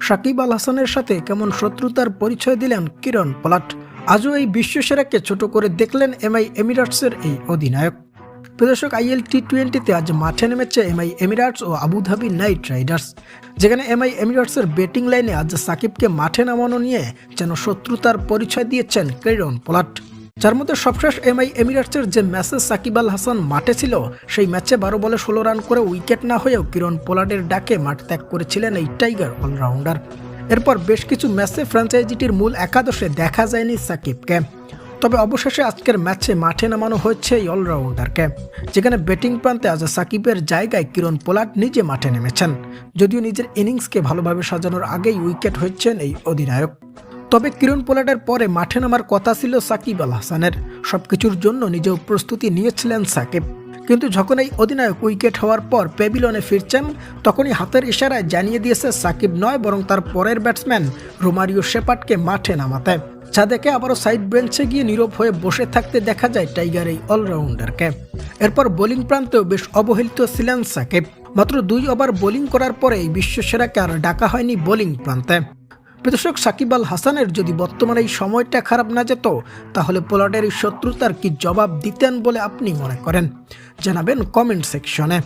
সাকিব আল হাসানের সাথে কেমন শত্রুতার পরিচয় দিলেন কিরণ পলাট? আজও এই বিশ্বসেরাকে ছোট করে দেখলেন এমআই এমিরাটসের এই অধিনায়ক। প্রদর্শক আইএল টি টোয়েন্টিতে আজ মাঠে নেমেছে এমআই এমিরাটস ও আবুধাবি নাইট রাইডার্স। যেখানে এমআই এমিরাটসের ব্যাটিং লাইনে আজ সাকিবকে মাঠে নামানো নিয়ে যেন শত্রুতার পরিচয় দিয়েছেন কিরণ পলাট। যার মধ্যে সবশেষ এমআই এমিরেটসের যে ম্যাচে সাকিব আল হাসান মাঠে ছিল, সেই ম্যাচে বারো বলে ষোলো রান করে উইকেট না হয়েও কিরণ পোলার্ডের ডাকে মাঠ ত্যাগ করেছিলেন এই টাইগার অলরাউন্ডার। এরপর বেশ কিছু ম্যাচে ফ্র্যাঞ্চাইজিটির মূল একাদশে দেখা যায়নি সাকিবকে। তবে অবশেষে আজকের ম্যাচে মাঠে নামানো হয়েছে এই অলরাউন্ডারকে, যেখানে ব্যাটিং প্রান্তে আজ সাকিবের জায়গায় কিরণ পোলাট নিজে মাঠে নেমেছেন, যদিও নিজের ইনিংসকে ভালোভাবে সাজানোর আগেই উইকেট হচ্ছেন এই অধিনায়ক। তবে কিরণ পোলাটের পরে মাঠে নামার কথা ছিল সাকিব আল হাসানের। সবকিছুর জন্য নিজেও প্রস্তুতি নিয়েছিলেন সাকিব। কিন্তু যখন এই অধিনায়ক উইকেট হওয়ার পর পেবিলনে ফিরছেন, তখনই হাতের ইশারায় জানিয়ে দিয়েছে সাকিব নয়, বরং তার পরের ব্যাটসম্যান রোমারিও শেপাটকে মাঠে নামাতে। দেখে আবারও সাইড বেঞ্চে গিয়ে নীরব হয়ে বসে থাকতে দেখা যায় টাইগার এই অলরাউন্ডারকে। এরপর বোলিং প্রান্তেও বেশ অবহেলিত ছিলেন সাকিব। মাত্র দুই ওভার বোলিং করার পরে এই বিশ্বসেরাকে আর ডাকা হয়নি বোলিং প্রান্তে। প্রদর্শক সাকিব আল হাসানের যদি বর্তমানে এই সময়টা খারাপ না যেত, তাহলে পোলার্ডের এই শত্রুতার কি জবাব দিতেন বলে আপনি মনে করেন? জানাবেন কমেন্ট সেকশনে।